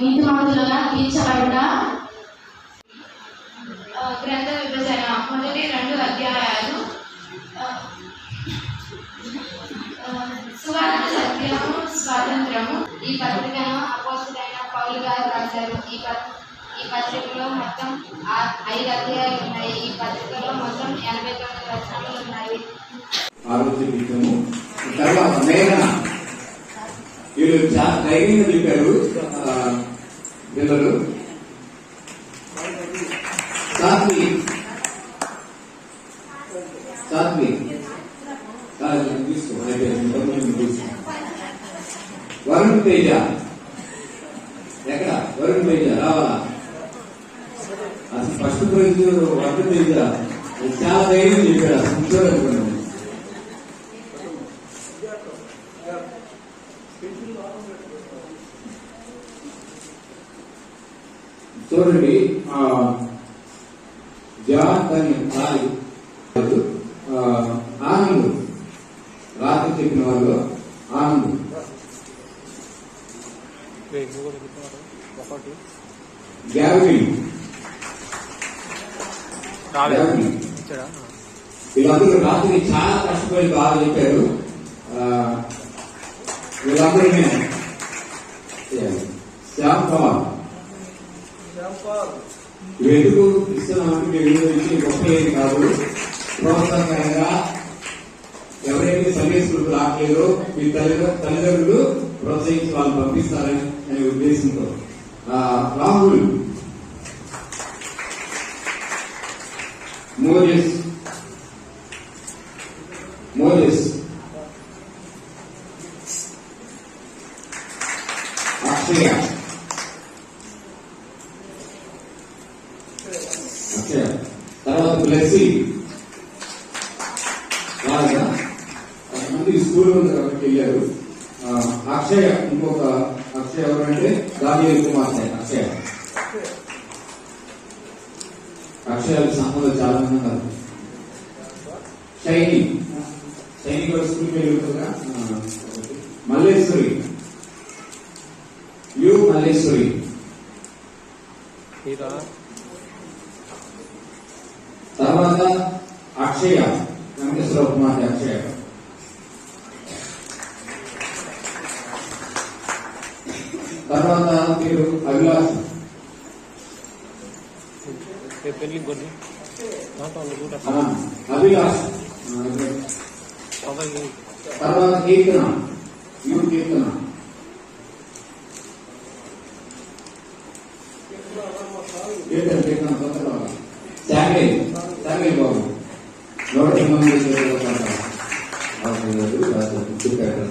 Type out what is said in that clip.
నీతిమంతులుగా తీర్చబడుట. ఆ, గ్రంథ విభజన మొదటి రెండు అధ్యాయాలు. సువార్త సత్యము స్వాతంత్రము. ఈ పత్రికను అపోస్తులైన పౌలు గారు రాశారు. ఈ పత్ ఈ పత్రికలో మొత్తం ఐదు అధ్యాయాలు ఉన్నాయి. ఈ పత్రికలో మొత్తం ఎనభై తొమ్మిది వచనాలు ఉన్నాయి. తర్వాత మేఘన. వీళ్ళు చాలా ధైర్యంగా చెప్పారు. ఆ, పిల్లలు సాత్వి. సాత్వి. వరుణ్ తేజ. ఎక్కడ? వరుణ్ తేజ రావాలా? అసలు ఫస్ట్ ప్రైజ్ వరుణ్ తేజ. చాలా ధైర్యం చెప్పాడు అసలు చూడండి జాన్ ఆ, ఆనందం. రాత్రి చెప్పిన వాళ్ళు ఆనందం. గ్యావిన్ వీళ్ళందరూ రాత్రి చాలా కష్టపడి బాగా చెప్పారు. వీళ్ళందరూ శ్యామ్ పవార్ వెలుగు ఇస్తున్నామంటే మేము గొప్ప ఏది కాదు. ప్రోత్సాహకరంగా ఎవరైతే సర్వీసులు స్కూల్కి రావట్లేదో మీ తల్లిదండ్రులు ప్రోత్సహించి వాళ్ళు పంపిస్తారని అనే ఉద్దేశంతో. రాహుల్. మోజెస్. మోజెస్. అక్షయ. అక్షయ తర్వాత బ్లెస్సీ రాగా మంది స్కూల్ వెళ్ళారు. అక్షయ ఇంకొక అక్షయ ఎవరంటే? రాజీవ్ కుమార్ అక్షయ. అక్షయాలకు సంబంధం చాలా మంది ఉన్నారు. శైని. షైని కూడా స్కూల్కి వెళ్ళిపోతుందా మల్లేశ్వరి. యు మల్లేశ్వరి. ఇదా తర్వాత అక్షయ వెంకటేశ్వర కుమార్తె అక్షయ తర్వాత మీరు అభిలాష్ రేపు పెళ్ళి కొన్ని దాంట్లో వాళ్ళు కూడా ఆ, అభిలాష్ ఆ, పదవి తర్వాత కీర్తన యు కీర్తన కీర్తన కీర్తన కొత్తగా శామిల్ శామిల్ బాబు నూట తొమ్మిది చెప్పారు